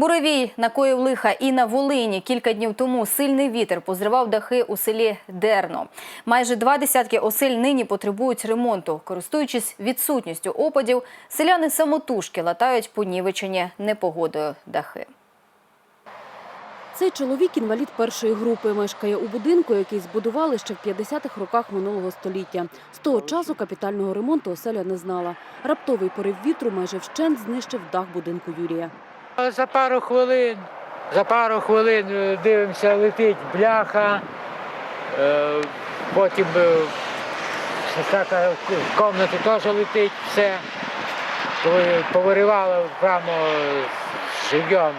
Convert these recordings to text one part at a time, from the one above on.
Буревій накоїв лиха і на Волині. Кілька днів тому сильний вітер позривав дахи у селі Дерно. Майже два десятки осель нині потребують ремонту. Користуючись відсутністю опадів, селяни самотужки латають понівечені непогодою дахи. Цей чоловік інвалід першої групи. Мешкає у будинку, який збудували ще в 50-х роках минулого століття. З того часу капітального ремонту оселя не знала. Раптовий порив вітру майже вщент знищив дах будинку Юрія. За пару хвилин, за пару хвилин е, дивимося, летить бляха, е, потім е, така в кімнаті теж летить все. Повиривало прямо живьом.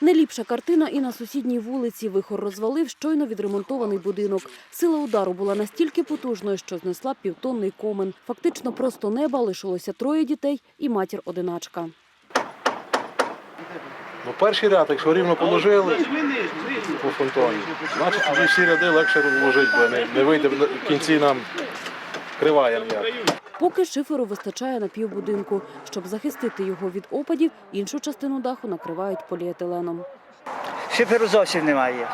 Не ліпша картина і на сусідній вулиці. Вихор розвалив щойно відремонтований будинок. Сила удару була настільки потужною, що знесла півтонний комен. Фактично просто неба лишилося троє дітей і матір-одиначка. Ну, перший ряд, якщо рівно положили по фронтоні, значить тоді всі ряди легше розложити, бо не, не вийде в кінці нам криває. Поки шиферу вистачає на півбудинку. Щоб захистити його від опадів, іншу частину даху накривають поліетиленом. Шиферу зовсім немає.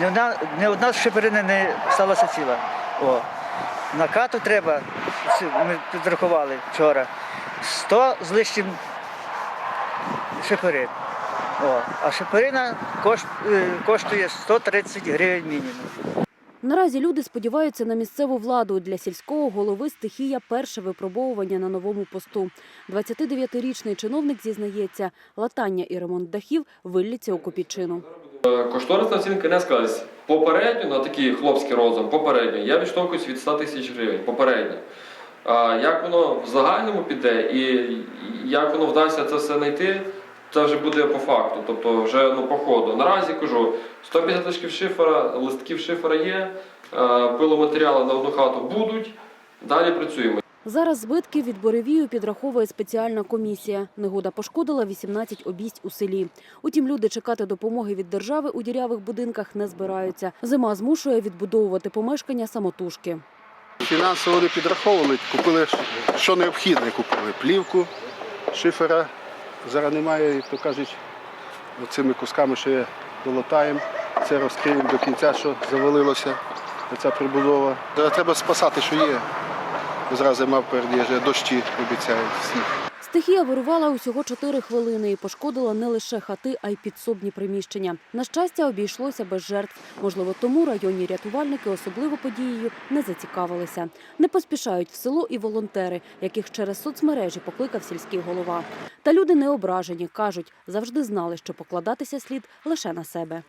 Ні одна, ні одна шиферина не сталася ціла. О. На кату треба, ми підрахували вчора, 100 з лишнім шиферин. О. А шиферина кош- е, коштує 130 гривень мінімум. Наразі люди сподіваються на місцеву владу. Для сільського голови стихія перше випробовування на новому посту. 29-річний чиновник зізнається, латання і ремонт дахів вилляться у копійчину. Кошторисна оцінка не складається. Попередньо на такий хлопський розум, попередньо, я відштовхуюсь від 100 тисяч гривень. Попередньо. Як воно в загальному піде і як воно вдасться це все знайти, це вже буде по факту, тобто вже ну, по ходу. Наразі кажу, 150 листків шифера, листків шифера є, е, пиломатеріали на одну хату будуть, далі працюємо. Зараз збитки від буревію підраховує спеціальна комісія. Негода пошкодила 18 обість у селі. Утім, люди чекати допомоги від держави у дірявих будинках не збираються. Зима змушує відбудовувати помешкання самотужки. Фінансово вони підраховували, купили що необхідне, купили плівку, шифера. Зараз немає, як то кажуть, цими кусками що я долатаємо. Це розкриємо до кінця, що завалилося, ця прибудова. Зараз треба спасати, що є. Зразу мав впереді, дощі обіцяють сніг. Стихія вирувала усього 4 хвилини і пошкодила не лише хати, а й підсобні приміщення. На щастя, обійшлося без жертв. Можливо, тому районні рятувальники особливо подією не зацікавилися. Не поспішають в село і волонтери, яких через соцмережі покликав сільський голова. Та люди не ображені, кажуть, завжди знали, що покладатися слід лише на себе.